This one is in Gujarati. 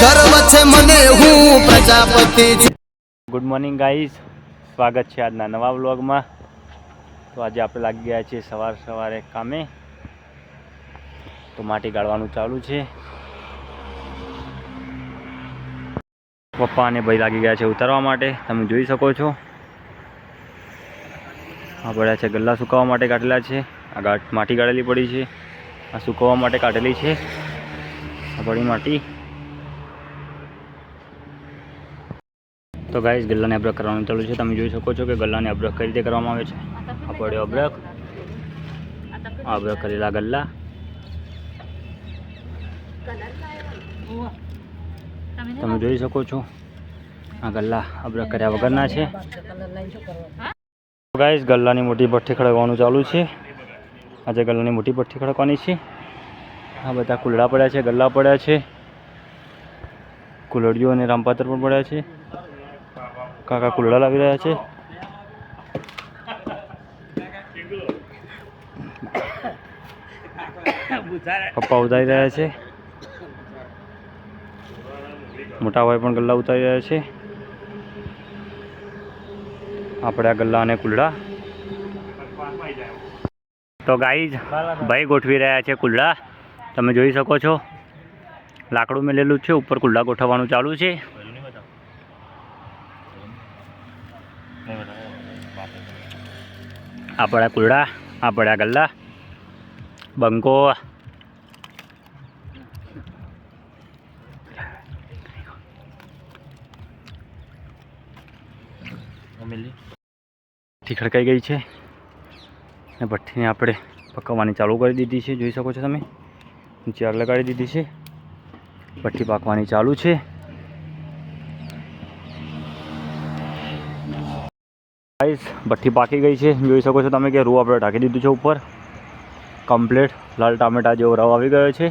ગર્વ છે મને હું પ્રજાપતિ ગુડ મોર્નિંગ ગાઈઝ સ્વાગત છે આજના નવા વ્લોગમાં. તો આજે આપણે લાગી ગયા છીએ સવાર સવારે કામે. તો માટી ગાળવાનું ચાલુ છે. પપ્પા અને ભાઈ લાગી ગયા છે ઉતારવા માટે. તમે જોઈ શકો છો. આ પડ્યા છે ગલ્લા સુકાવવા માટે કાઢેલા છે. આ ગાંઠ માટી ગાળેલી પડી છે. આ સુકવવા માટે કાઢેલી છે. આ પડી માટી. તો ગાઈસ, ગલ્લાને અબ્રક કરવાનું ચાલુ છે. તમે જોઈ શકો છો કે ગલ્લાને અબ્રક કઈ રીતે કરવામાં આવે છે. આ પડ્યો અબ્રક. અબ્રક કરેલા ગલ્લા. તમે જોઈ શકો છો, આ ગલ્લા અબ્રક કર્યા વગરના છે. ગાઈસ, ગલ્લાની મોટી ભઠ્ઠી ખડકવાનું ચાલુ છે. આજે ગલ્લાની મોટી ભઠ્ઠી ખડકવાની છે. આ બધા કુલડા પડ્યા છે, ગલ્લા પડ્યા છે. કુલડીઓ અને રામપાત્ર પણ પડ્યા છે. કાકા કુલડા લાવી રહ્યા છે. પપ્પા ઉતારી રહ્યા છે. મોટા ભાઈ પણ ગલ્લા ઉતારી રહ્યા છે. આપણે આ ગલ્લા અને કુલડા તો ગાઈ ભાઈ ગોઠવી રહ્યા છે કુલડા તમે જોઈ શકો છો. લાકડું મેલેલું છે, ઉપર કુલડા ગોઠવવાનું ચાલુ છે. આપણા કુલડા આપણા ગલ્લા, બંકો. ભઠ્ઠી ખડકાઈ ગઈ છે. અને ભઠ્ઠીને આપણે પકવવાની ચાલુ કરી દીધી છે, જોઈ શકો છો તમે. ચેર લગાડી દીધી છે. ભઠ્ઠી પાકવાની ચાલુ છે. ગાઈસ ભઠ્ઠી પાકી ગઈ છે. જોઈ શકો છો તમે કે રૂ આપણે ઢાંકી દીધું છે ઉપર. કમ્પ્લીટ લાલ ટામેટા જેવો રવ આવી ગયો છે.